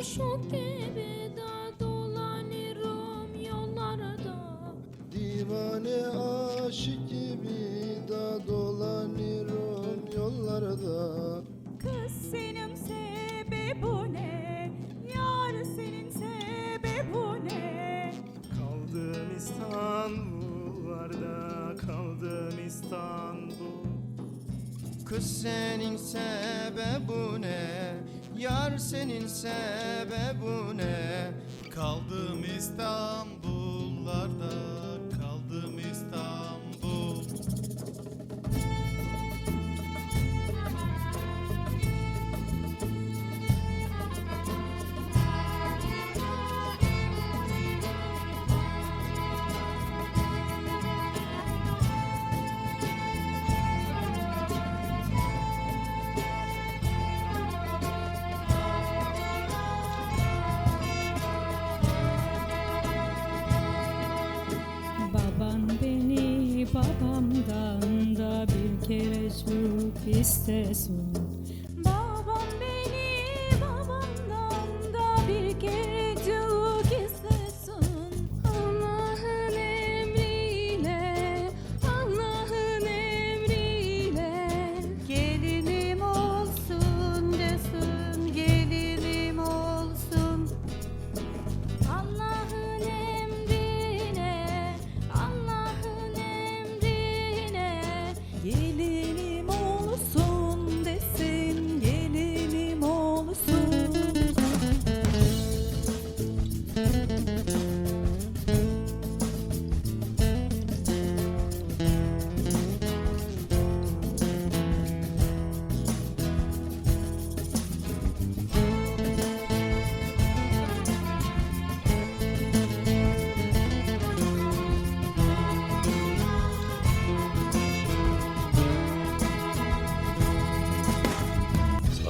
aşık gibi de dolanırım yollarda Divane aşık gibi da dolanıyorum yollarda Kız senin sebebi ne? Yar senin sebebi ne? Kaldım İstanbullarda kaldım İstanbul Kız senin sebebu ne? Yar senin sebebu ne? Kaldım İstanbullarda çok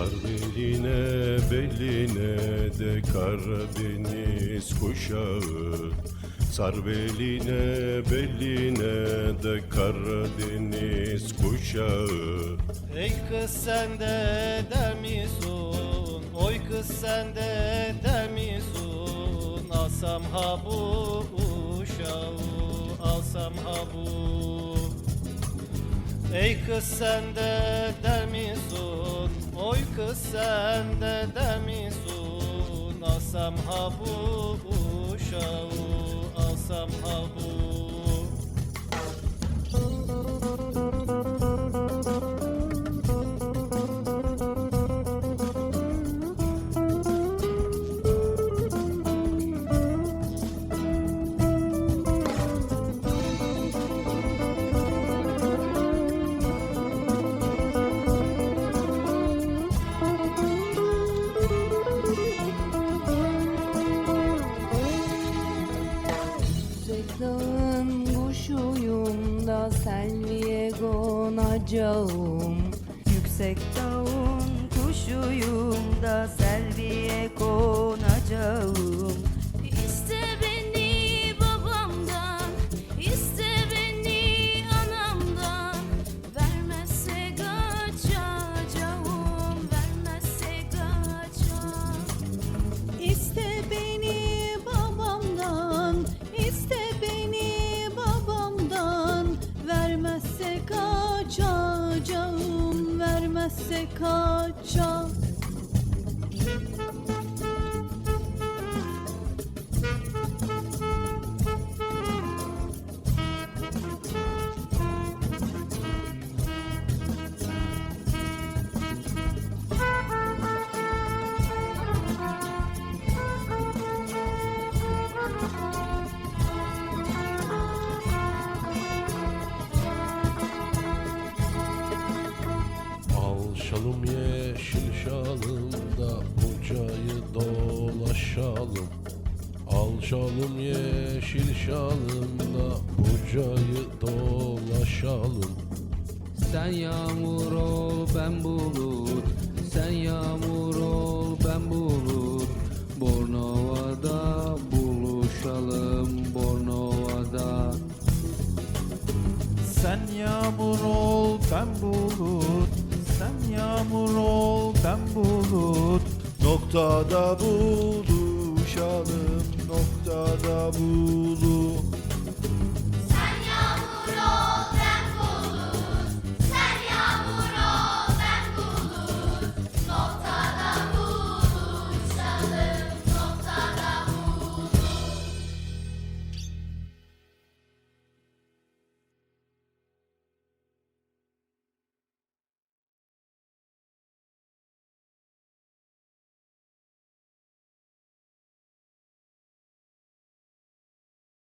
Sar beline beline de Karadeniz kuşağı Sar beline beline de Karadeniz kuşağı Ey kız sen de der misin? Oy kız sen de der misin? Alsam ha bu uşağı Alsam ha bu Ey kız sen de der misin? Oy kız sen de der misin? Alsam ha bu uşağı Alsam ha bu selviye konacağım. Yüksek dağın kuşuyum da selviye konacağım kaçar. Kaçacağım. Al şalım yeşil şalımda Bucayı dolaşalım. Al şalım yeşil şalımda Bucayı dolaşalım. Sen yağmur ol ben bulut. Sen yağmur ol ben bulut Noktada buluşalım Noktada buluşalım